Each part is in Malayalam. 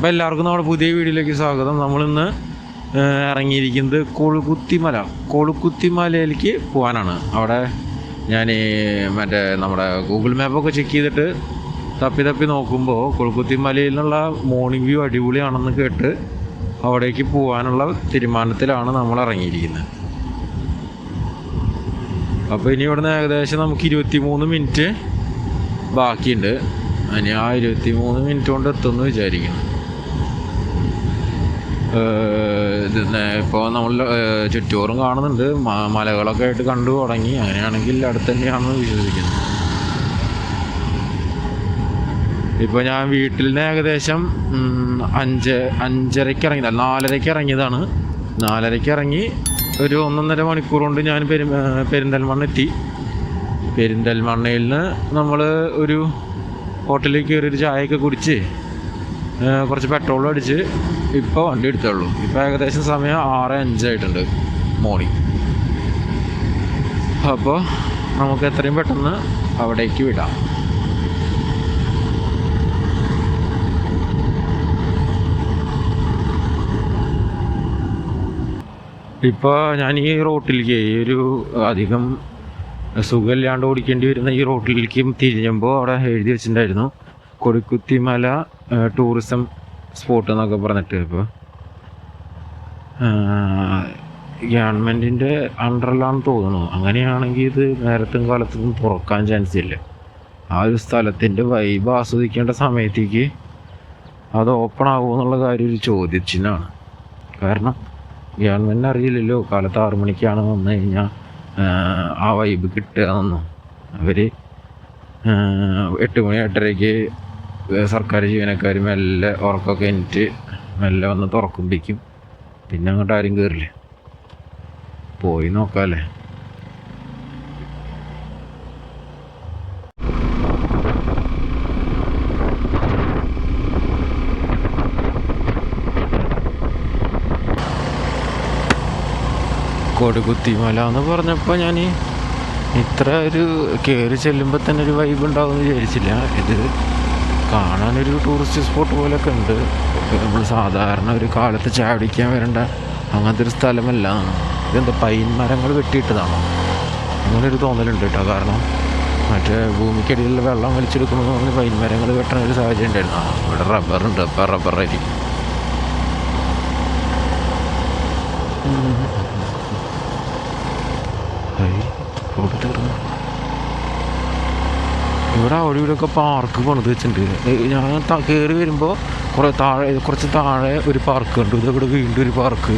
അപ്പോൾ എല്ലാവർക്കും നമ്മുടെ പുതിയ വീഡിയോയിലേക്ക് സ്വാഗതം. നമ്മളിന്ന് ഇറങ്ങിയിരിക്കുന്നത് കൊളുക്കുത്തിമല കൊളുക്കുത്തിമലയിലേക്ക് പോകാനാണ് അവിടെ ഞാൻ മറ്റേ നമ്മുടെ ഗൂഗിൾ മാപ്പൊക്കെ ചെക്ക് ചെയ്തിട്ട് തപ്പി തപ്പി നോക്കുമ്പോൾ കൊളുക്കുത്തിമലയിൽ നിന്നുള്ള മോർണിംഗ് വ്യൂ അടിപൊളിയാണെന്ന് കേട്ട് അവിടേക്ക് പോകാനുള്ള തീരുമാനത്തിലാണ് നമ്മൾ ഇറങ്ങിയിരിക്കുന്നത്. അപ്പോൾ ഇനി ഇവിടുന്ന് ഏകദേശം നമുക്ക് ഇരുപത്തി മൂന്ന് മിനിറ്റ് ബാക്കിയുണ്ട്. ഇനി ആ ഇരുപത്തി മൂന്ന് മിനിറ്റ് കൊണ്ട് എത്തുമെന്ന് വിചാരിക്കുന്നു. ഇപ്പോൾ നമ്മൾ ചുറ്റുപാടും കാണുന്നുണ്ട്. മലകളൊക്കെ ആയിട്ട് കണ്ടു തുടങ്ങി. അങ്ങനെയാണെങ്കിൽ അടുത്ത് തന്നെയാണെന്ന് വിശ്വസിക്കുന്നു. ഇപ്പോൾ ഞാൻ വീട്ടിൽ നിന്ന് ഏകദേശം അഞ്ച് അഞ്ചരയ്ക്ക് ഇറങ്ങി നാലരയ്ക്ക് ഇറങ്ങിയതാണ്. നാലരയ്ക്ക് ഇറങ്ങി ഒരു ഒന്നൊന്നര മണിക്കൂർ കൊണ്ട് ഞാൻ പെരു പെരിന്തൽമണ്ണ എത്തി. പെരിന്തൽമണ്ണയിൽ നിന്ന് നമ്മൾ ഒരു ഹോട്ടലിൽ കയറി ഒരു ചായയൊക്കെ കുടിച്ച് കുറച്ച് പെട്രോൾ അടിച്ച് ഇപ്പോൾ വണ്ടി എടുത്തുള്ളൂ. ഇപ്പോൾ ഏകദേശം സമയം ആറ് അഞ്ചായിട്ടുണ്ട് മോർണിംഗ് അപ്പോൾ നമുക്ക് എത്രയും പെട്ടെന്ന് അവിടേക്ക് വിടാം. ഇപ്പോൾ ഞാൻ ഈ റോട്ടിലേക്ക് ഈ ഒരു അധികം സുഖമില്ലാണ്ട് ഓടിക്കേണ്ടി വരുന്ന ഈ റോട്ടിലേക്ക് തിരിയുമ്പോൾ അവിടെ എഴുതി വെച്ചിട്ടുണ്ടായിരുന്നു. കൊടിക്കുത്തിമല ടൂറിസം സ്പോട്ട് എന്നൊക്കെ പറഞ്ഞിട്ട് ഇപ്പോൾ ഗവൺമെന്റിന്റെ അണ്ടറിലാണെന്ന് തോന്നുന്നു. അങ്ങനെയാണെങ്കിൽ ഇത് നേരത്തും കാലത്തും തുറക്കാൻ ചാൻസ് ഇല്ല. ആ ഒരു സ്ഥലത്തിന്റെ വൈബ് ആസ്വദിക്കേണ്ട സമയത്തേക്ക് അത് ഓപ്പൺ ആകുമോ എന്നുള്ള കാര്യം ഒരു ചോദ്യചിഹ്നമാണ് കാരണം ഗവൺമെന്റ് അറിയില്ലല്ലോ കാലത്ത് ആറു മണിക്കാണ് വന്നു കഴിഞ്ഞാൽ ആ വൈബ് കിട്ടുക എന്നൊന്നും. അവർ എട്ട് മണി എട്ടരയ്ക്ക് സർക്കാർ ജീവനക്കാർ മെല്ലെ ഉറക്കമൊക്കെ എനിക്ക് മെല്ലെ വന്ന് തുറക്കുമ്പോഴേക്കും പിന്നെ അങ്ങോട്ട് ആരും കയറില്ല പോയി നോക്കാമല്ലേ കൊടുകുത്തിമല എന്ന് പറഞ്ഞപ്പോൾ ഞാൻ ഇത്ര ഒരു കയറി ചെല്ലുമ്പോൾ തന്നെ ഒരു വൈബ് ഉണ്ടാവും എന്ന് വിചാരിച്ചില്ല. ഇത് കാണാനൊരു ടൂറിസ്റ്റ് സ്പോട്ട് പോലെയൊക്കെ ഉണ്ട്. നമ്മൾ സാധാരണ ഒരു കാലത്ത് ചാടിക്കാൻ വരേണ്ട അങ്ങനത്തെ ഒരു സ്ഥലമല്ല. ഇതെന്താ പൈൻ മരങ്ങൾ വെട്ടിയിട്ടതാണോ? അങ്ങനെ ഒരു തോന്നലുണ്ട് കേട്ടോ. കാരണം മറ്റേ ഭൂമിക്കടിയിലുള്ള വെള്ളം വലിച്ചെടുക്കണമെന്ന് പറഞ്ഞ് പൈൻ മരങ്ങൾ വെട്ടണ ഒരു സാഹചര്യം ഉണ്ടായിരുന്നു. ഇവിടെ റബ്ബറുണ്ട് അപ്പം റബ്ബറായിരിക്കും തീർന്നു ഇവിടെ അവിടെ ഇവിടെയൊക്കെ പാർക്ക് പണിത് വെച്ചിട്ടുണ്ട്. ഞാൻ കയറി വരുമ്പോൾ കുറേ താഴെ കുറച്ച് താഴെ ഒരു പാർക്ക് ഉണ്ട് ഇതവിടെ വീണ്ടും ഒരു പാർക്ക്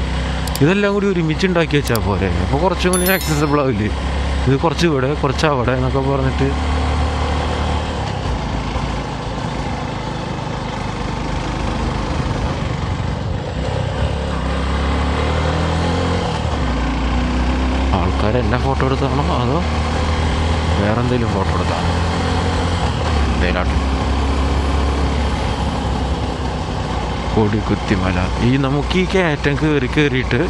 ഇതെല്ലാം കൂടി ഒരുമിച്ച് ഉണ്ടാക്കി വെച്ചാൽ പോരെ. അപ്പോൾ കുറച്ചും കൂടി ആക്സസബിൾ ആവില്ലേ? ഇത് കുറച്ച് ഇവിടെ കുറച്ച് അവിടെ എന്നൊക്കെ പറഞ്ഞിട്ട്. ആൾക്കാർ ഫോട്ടോ എടുത്താണോ അതോ വേറെ എന്തെങ്കിലും ഫോട്ടോ എടുത്താണോ? എന്തേലാട്ടെ കൊടിക്കുത്തിമല ഈ നമുക്ക് ഈ കയറ്റം കയറി കയറിയിട്ട്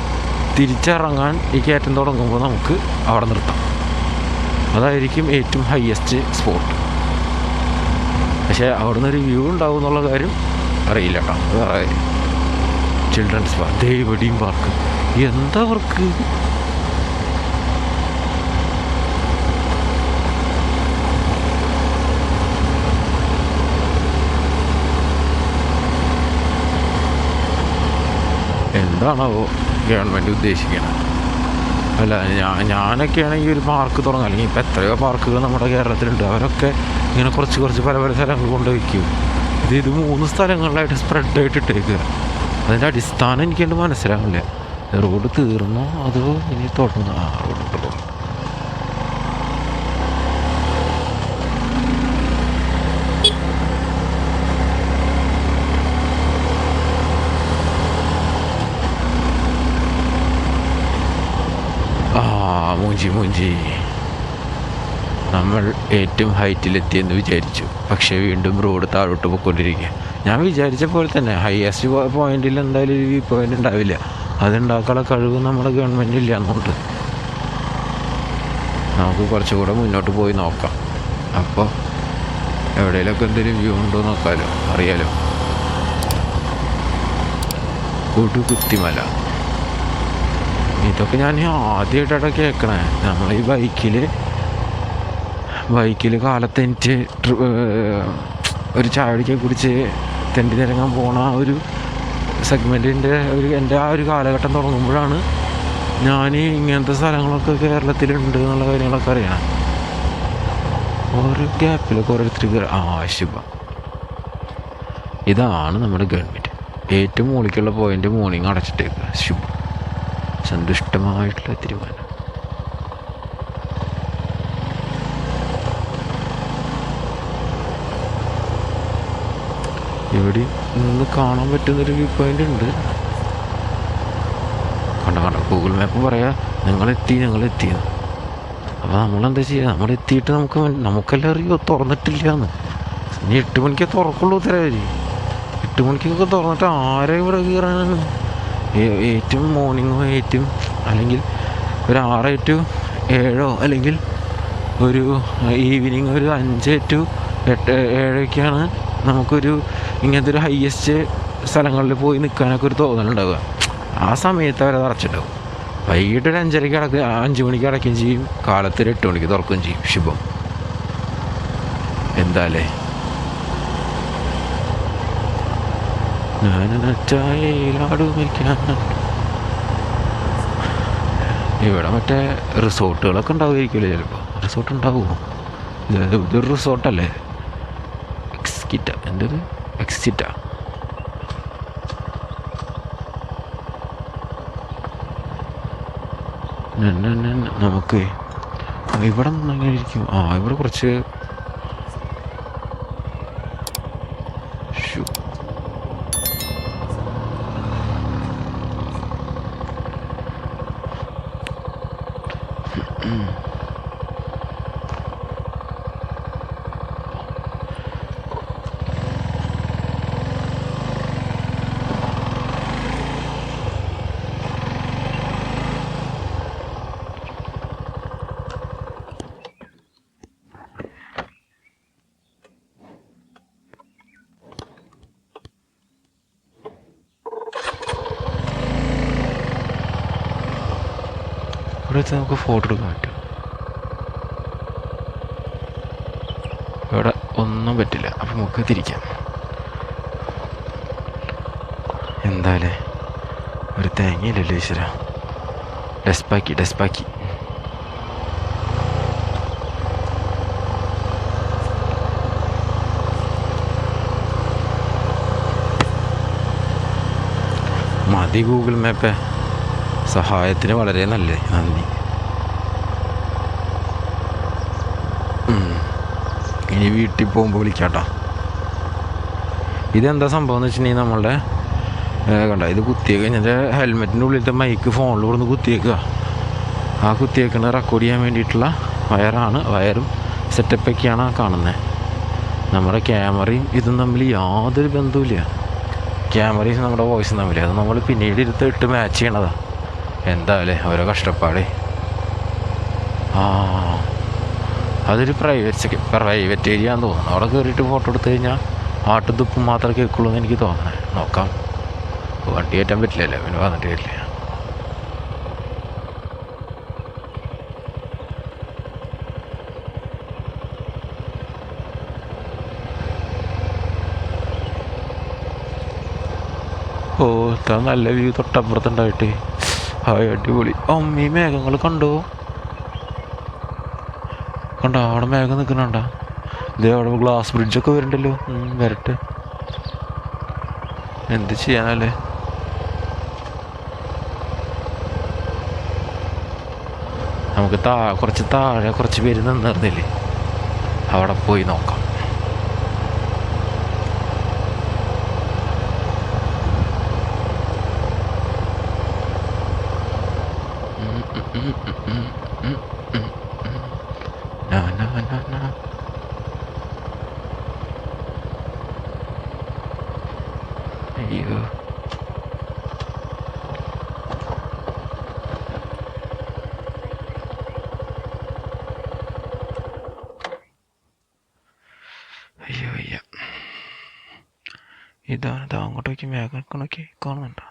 തിരിച്ചിറങ്ങാൻ ഈ കയറ്റം തുടങ്ങുമ്പോൾ നമുക്ക് അവിടെ നിർത്താം. അതായിരിക്കും ഏറ്റവും ഹയസ്റ്റ് സ്പോട്ട് പക്ഷേ അവിടെ നിന്നൊരു വ്യൂ ഉണ്ടാവും എന്നുള്ള കാര്യം അറിയില്ല കേട്ടോ. വേറെ ചിൽഡ്രൻസ് പാർക്ക് ദേവടിയും പാർക്ക് എന്താ വർക്ക് എന്താണാവോ ഗവൺമെന്റ് ഉദ്ദേശിക്കുന്നത് അല്ല ഞാൻ ഞാനൊക്കെ ആണെങ്കിൽ ഒരു പാർക്ക് തുടങ്ങും. അല്ലെങ്കിൽ ഇപ്പോൾ എത്രയോ പാർക്കുകൾ നമ്മുടെ കേരളത്തിലുണ്ട്. അവരൊക്കെ ഇങ്ങനെ കുറച്ച് കുറച്ച് പല പല സ്ഥലങ്ങൾ കൊണ്ട് വയ്ക്കും. ഇത് ഇത് മൂന്ന് സ്ഥലങ്ങളിലായിട്ട് സ്പ്രെഡായിട്ട് ഇട്ടേക്കുക അതിന്റെ അടിസ്ഥാനം എനിക്കെന്റെ മനസ്സിലാവില്ല. റോഡ് തീർന്നോ അതോ ഇനി തുടർന്നോ? ആ റോഡ് തുടർന്നു ആ മൂഞ്ചി മൂഞ്ചി നമ്മൾ ഏറ്റവും ഹൈറ്റിലെത്തിയെന്ന് വിചാരിച്ചു. പക്ഷേ വീണ്ടും റോഡ് താഴോട്ട് പോയിക്കൊണ്ടിരിക്കുക. ഞാൻ വിചാരിച്ച പോലെ തന്നെ ഹയസ്റ്റ് പോയിന്റിൽ എന്തായാലും ഒരു വ്യൂ പോയിന്റ് ഉണ്ടാവില്ല. അതുണ്ടാക്കാനുള്ള കഴിവ് നമ്മുടെ ഗവൺമെന്റ് ഇല്ല എന്നുണ്ട്. നമുക്ക് കുറച്ചുകൂടെ മുന്നോട്ട് പോയി നോക്കാം. അപ്പോൾ എവിടെയൊക്കെ എന്തെങ്കിലും വ്യൂ ഉണ്ടോ നോക്കാമല്ലോ അറിയാലോ. കൊടുകുത്തിമല. ഇതൊക്കെ ഞാൻ ആദ്യമായിട്ടാണ് കേൾക്കണേ. നമ്മൾ ഈ ബൈക്കിൽ ബൈക്കിൽ കാലത്ത് എനിക്ക് ഒരു ചായടിക്കെ കുടിച്ച് തെണ്ടി നിരങ്ങാൻ പോണ ആ ഒരു സെഗ്മെന്റിന്റെ ഒരു എന്റെ ആ ഒരു കാലഘട്ടം തുടങ്ങുമ്പോഴാണ് ഞാൻ ഇങ്ങനത്തെ സ്ഥലങ്ങളൊക്കെ കേരളത്തിലുണ്ട് എന്നുള്ള കാര്യങ്ങളൊക്കെ അറിയണം. ഓരോ ഗ്യാപ്പിലൊക്കെ ഓരോരുത്തർക്ക് ആശുപ ഇതാണ് നമ്മുടെ ഗവൺമെന്റ് ഏറ്റവും മുകളിലേക്കുള്ള പോയിന്റ് മോർണിംഗ് അടച്ചിട്ടേക്കുക ശുഭം സന്തുഷ്ടമായിട്ടുള്ള തീരുമാനം ഇവിടെ നിന്ന് കാണാൻ പറ്റുന്നൊരു വ്യൂ പോയിന്റ് ഉണ്ട്. കണ്ട കണ്ട ഗൂഗിൾ മാപ്പ് പറയാ നിങ്ങളെത്തി ഞങ്ങളെത്തി അപ്പോൾ നമ്മളെന്താ ചെയ്യുക നമ്മൾ എത്തിയിട്ട് നമുക്ക് നമുക്കെല്ലാം അറിയോ? തുറന്നിട്ടില്ല എന്ന് ഇനി എട്ട് മണിക്കേ തുറക്കുള്ളൂ ഉത്തരവാദി. എട്ട് മണിക്കൊക്കെ തുറന്നിട്ട് ആരെ ഇവിടെ കയറാനാണ്? ഏ- ഏറ്റവും മോർണിംഗോ ഏറ്റവും അല്ലെങ്കിൽ ഒരു ആറ് ടു ഏഴോ അല്ലെങ്കിൽ ഒരു ഈവനിങ് ഒരു അഞ്ച് ടു എട്ട് ഏഴൊക്കെയാണ് നമുക്കൊരു ഇങ്ങനത്തെ ഒരു ഹയസ്റ്റ് സ്ഥലങ്ങളിൽ പോയി നിൽക്കാനൊക്കെ ഒരു തോന്നലുണ്ടാവുക ആ സമയത്ത് അവരെ അടച്ചിട്ടുണ്ടാവും. വൈകിട്ട് ഒരു അഞ്ചരയ്ക്ക് അടക്ക അഞ്ച് മണിക്ക് അടയ്ക്കുകയും ചെയ്യും. കാലത്ത് ഒരു എട്ട് മണിക്ക് തുറക്കുകയും ചെയ്യും. ശുഭം. എന്താല്ലേ? ഞാനച്ചായാടുമിക്കാൻ ഇവിടെ മറ്റേ റിസോർട്ടുകളൊക്കെ ഉണ്ടാവുമായിരിക്കുമല്ലോ ചിലപ്പോൾ റിസോർട്ട് ഉണ്ടാവുമോ ഇത് ഇതൊരു റിസോർട്ടല്ലേ? എക്സ്കിറ്റ ഒരു എക്സിറ്റ. നമുക്ക് ഇവിടെ നിന്ന് എങ്ങനെ ഇരിക്കും. ആ ഇവിടെ കുറച്ച് ഇവിടെ നമുക്ക് ഫോട്ടോ എടുക്കാൻ പറ്റും. ഇവിടെ ഒന്നും പറ്റില്ല. അപ്പം നമുക്ക് തിരിക്കാം എന്തായാലേ? ഒരു തേങ്ങയില്ലല്ലോ ഈശ്വര. ഡെസ്പാക്കി ഡെസ്പാക്കി. മതി ഗൂഗിൾ മാപ്പ്. സഹായത്തിന് വളരെ നല്ലേ. നന്ദി. ഇനി വീട്ടിൽ പോകുമ്പോൾ വിളിക്കാട്ടോ. ഇതെന്താ സംഭവം എന്ന് വെച്ചിട്ടുണ്ടെങ്കിൽ നമ്മളുടെ കണ്ട ഇത് കുത്തിയേക്ക്. എന്റെ ഹെൽമെറ്റിന്റെ ഉള്ളിലത്തെ മൈക്ക് ഫോണിൽ കൊടുന്ന് കുത്തിയേക്കുക ആ കുത്തിയേക്കണ റെക്കോർഡ് ചെയ്യാൻ വേണ്ടിയിട്ടുള്ള വയറാണ് വയറും സെറ്റപ്പൊക്കെയാണ് ആ കാണുന്നത് നമ്മുടെ ക്യാമറയും ഇതും തമ്മിൽ യാതൊരു ബന്ധവുമില്ല ക്യാമറയും നമ്മുടെ വോയിസും തമ്മിൽ. അത് നമ്മൾ പിന്നീട് ഇരുത്ത് ഇട്ട് മാച്ച് ചെയ്യണതാണ് എന്താ അല്ലേ? ഓരോ കഷ്ടപ്പാട്. ആ. അതൊരു പ്രൈവറ്റ് പ്രൈവറ്റ് ഏരിയ എന്ന് തോന്നുന്നു. അവിടെ കയറിയിട്ട് ഫോട്ടോ എടുത്തു കഴിഞ്ഞാൽ ആട്ടുതുപ്പും മാത്രമേ കേൾക്കുള്ളൂ എന്ന് എനിക്ക് തോന്നണേ. നോക്കാം. വണ്ടി കയറ്റാൻ പറ്റില്ലല്ലോ. പിന്നെ വന്നിട്ട് വരില്ല ഓ ഇത്ര നല്ല വ്യൂ തൊട്ടപ്പുറത്തുണ്ടായിട്ട്. ഹായ് അടിപൊളി. അമ്മീ മേഘങ്ങൾ കണ്ടോ? കണ്ടോ? അവിടെ മേഘം നിൽക്കുന്നുണ്ടോ? ഇതേ അവിടെ ഗ്ലാസ് ബ്രിഡ്ജൊക്കെ വരുന്നുണ്ടല്ലോ ഉം, വരട്ടെ. എന്ത് ചെയ്യാനല്ലേ? നമുക്ക് താ കുറച്ച് താഴെ കുറച്ച് പേര് നിന്നിരുന്നില്ലേ അവിടെ പോയി നോക്കാം. ഇതാണ്. ഇതാ അങ്ങോട്ടേക്ക് മേഘം നോക്കി കാണുന്നുണ്ടോ?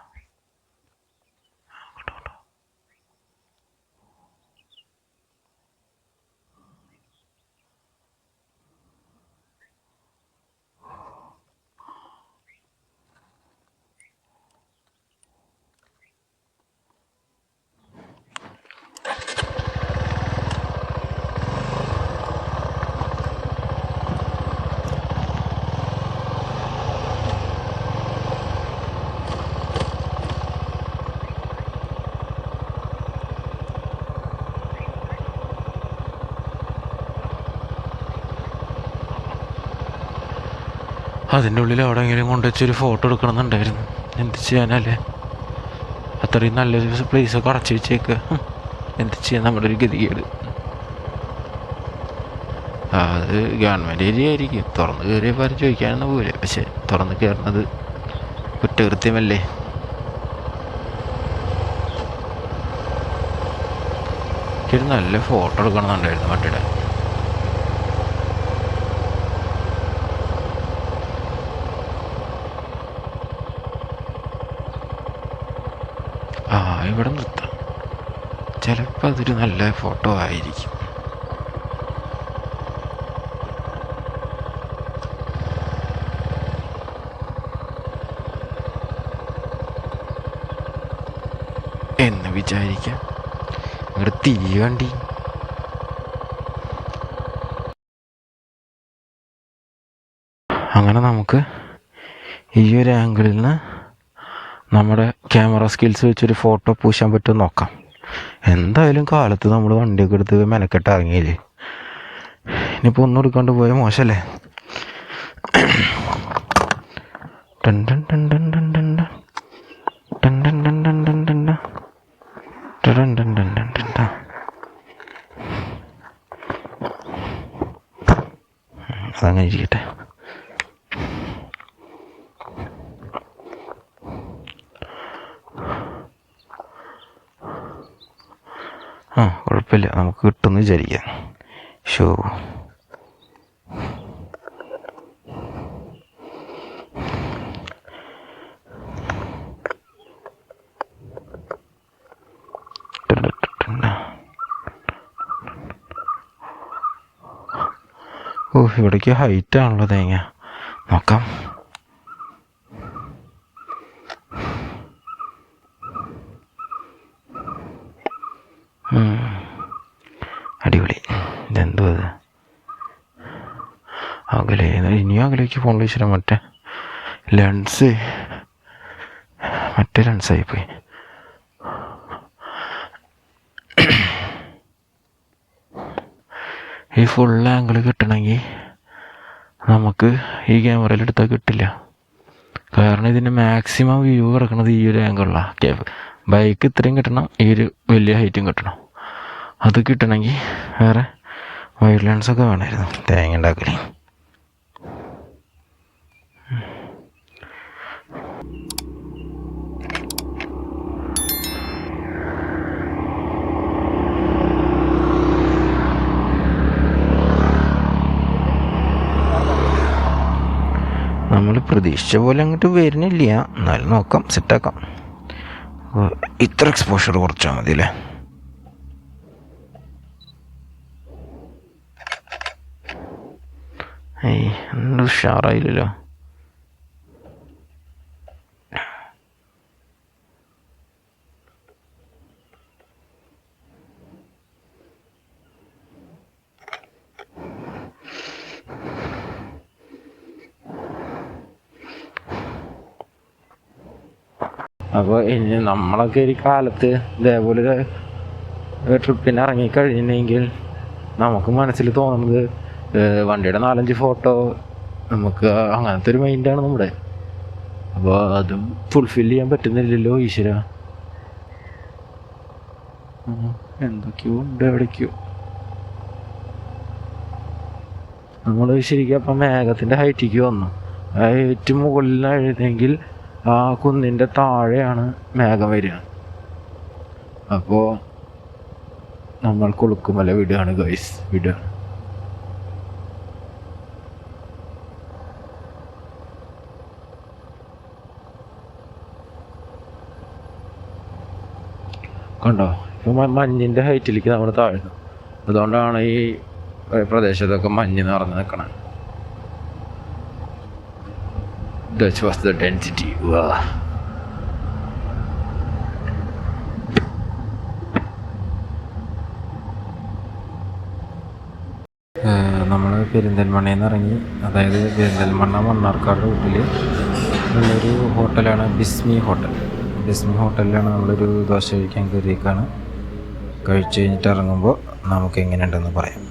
അതിന്റെ ഉള്ളിൽ എവിടെയെങ്കിലും കൊണ്ടുവച്ചൊരു ഫോട്ടോ എടുക്കണമെന്നുണ്ടായിരുന്നു. എന്ത് ചെയ്യാനല്ലേ? അത്രയും നല്ലൊരു പ്ലേസൊക്കെ അടച്ചു വെച്ചേക്ക്. എന്ത് ചെയ്യാൻ നമ്മുടെ ഒരു ഗതികേട്? അത് ഗവൺമെന്റ് ഏരിയ ആയിരിക്കും. തുറന്ന് കയറിയ ആരും ചോദിക്കാനൊന്നും പോകില്ല പക്ഷെ തുറന്ന് കയറുന്നത് കുറ്റകൃത്യമല്ലേ? ഒരു നല്ല ഫോട്ടോ എടുക്കണമെന്നുണ്ടായിരുന്നു വണ്ടിയുടെ ആ ഇവിടെ നിർത്താം ചിലപ്പോൾ അതൊരു നല്ല ഫോട്ടോ ആയിരിക്കും. എന്ന് വിചാരിക്കാം. ഇവിടെ തീവണ്ടി. അങ്ങനെ നമുക്ക് ഈ ഒരു ആംഗിളിൽ നിന്ന് നമ്മുടെ ക്യാമറ സ്കിൽസ് വെച്ചൊരു ഫോട്ടോ പൂശാൻ പറ്റുമോ നോക്കാം. എന്തായാലും കാലത്ത് നമ്മൾ വണ്ടിയൊക്കെ എടുത്ത് മെനക്കെട്ട് ഇറങ്ങിയില്ലേ ഇനിയിപ്പോൾ ഒന്നും എടുക്കാണ്ട് പോയാൽ മോശമല്ലേ അതങ്ങനെ ഇരിക്കട്ടെ ആ കുഴപ്പമില്ല. നമുക്ക് കിട്ടുമെന്ന് വിചാരിക്കാം. ഷോ ഓ ഇവിടേക്ക് ഹൈറ്റ് ആണല്ലോ തേങ്ങ. നോക്കാം. അടിപൊളി. ഇതെന്തോ ഇത്? അകലെ ഇനിയും അകലേക്ക് ഫോൺ വിളിച്ചിട്ട് മറ്റേ ലെൻസ് മറ്റേ ലെൻസായി പോയി ഈ ഫുൾ ആംഗിൾ കിട്ടണമെങ്കിൽ നമുക്ക് ഈ ക്യാമറയിൽ എടുത്താൽ കിട്ടില്ല. കാരണം ഇതിന്റെ മാക്സിമം വ്യൂ കിടക്കുന്നത് ഈ ഒരു ആംഗിളിലാണ് ബൈക്ക് ഇത്രയും കിട്ടണം ഈ ഒരു വലിയ ഹൈറ്റും കിട്ടണം. അത് കിട്ടണമെങ്കിൽ വേറെ വൈഡ് ലെൻസൊക്കെ വേണമായിരുന്നു. തേങ്ങ ഉണ്ടാക്കൽ. നമ്മൾ പ്രതീക്ഷിച്ച പോലെ അങ്ങോട്ട് വരുന്നില്ല. എന്നാലും നോക്കാം സെറ്റാക്കാം ഇത്ര എക്സ്പോഷർ കുറച്ചാൽ മതി അല്ലേ ഏയ് ഉഷാറായില്ലല്ലോ. അപ്പോൾ ഇനി നമ്മളൊക്കെ ഒരു കാലത്ത് ഇതേപോലെ ട്രിപ്പിന് ഇറങ്ങിക്കഴിഞ്ഞിട്ടുണ്ടെങ്കിൽ നമുക്ക് മനസ്സിൽ തോന്നുന്നത് വണ്ടിയുടെ നാലഞ്ച് ഫോട്ടോ നമുക്ക് അങ്ങനത്തെ ഒരു മൈൻഡാണ് നമ്മുടെ. അപ്പോൾ അതും ഫുൾഫിൽ ചെയ്യാൻ പറ്റുന്നില്ലല്ലോ ഈശ്വര. എന്തൊക്കെയോ ഉണ്ട് എവിടേക്കോ. നമ്മൾ ശരിക്കും അപ്പം മേഘത്തിന്റെ ഹൈറ്റിക്ക് വന്നു. ഏറ്റവും മുകളിൽ എഴുതിയെങ്കിൽ ആ കുന്നിന്റെ താഴെയാണ് മേഘം വരിക. അപ്പോൾ നമ്മൾ കുളുക്കുമല വിടുകയാണ് ഗൈസ് വിടുകയാണ് കണ്ടോ ഇപ്പം മഞ്ഞിന്റെ ഹൈറ്റിലേക്ക് നമ്മൾ താഴ്ന്നു അതുകൊണ്ടാണ് ഈ പ്രദേശത്തൊക്കെ മഞ്ഞ് നിറഞ്ഞു നിൽക്കണത് That was the density. Wow. നമ്മൾ പെരിന്തൽമണ്ണയിൽ നിന്ന് ഇറങ്ങി അതായത് പെരിന്തൽമണ്ണ മണ്ണാർക്കാട് റൂട്ടിൽ ഉള്ളൊരു ഹോട്ടലാണ് ബിസ്മി ഹോട്ടൽ ബിസ്മി ഹോട്ടലിലാണ് നമ്മളൊരു ദോശ കഴിക്കാൻ കയറിയേക്കാണ് കഴിച്ച് കഴിഞ്ഞിട്ട് ഇറങ്ങുമ്പോൾ നമുക്ക് എങ്ങനെയുണ്ടെന്ന് പറയാം.